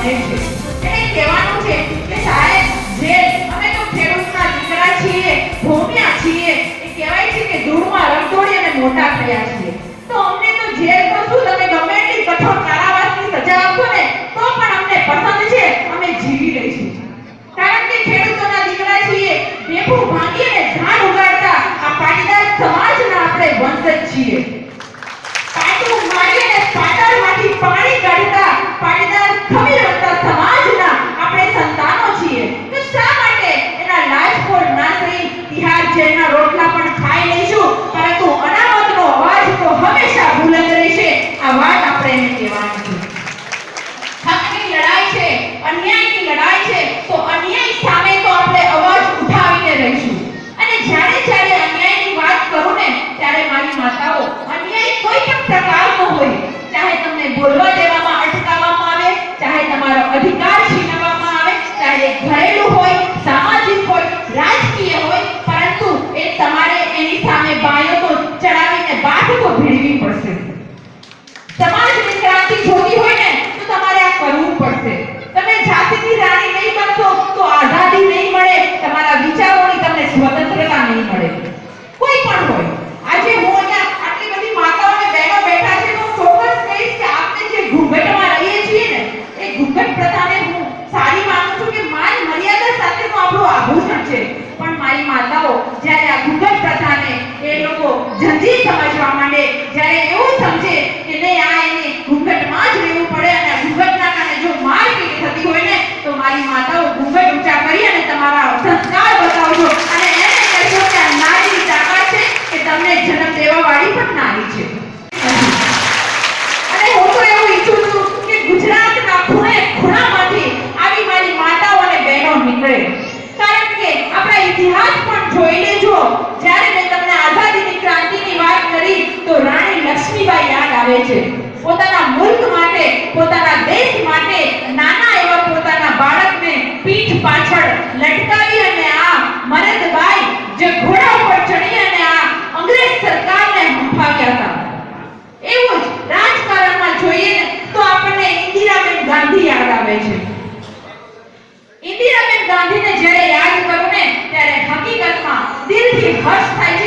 આપણને વિધિ સમજવા માંડે. જ્યારે એવું સમજે છે. પોતાના મુલ્ક માટે, પોતાના દેશ માટે નાના એવા પોતાના બાળકને પીઠ પાછળ લટકાવી અને આ મરદભાઈ જે ઘોડા ઉપર ચડી અને આ અંગ્રેજ સરકારને હંફાવ્યા હતા. એવું જ રાજકારણમાં જોઈએ તો આપણને ઇન્દિરાબેન ગાંધી યાદ આવે છે. ઇન્દિરાબેન ગાંધીને જ્યારે યાદ કરું ને, ત્યારે હકીકતમાં દિલથી હર્ષ થાય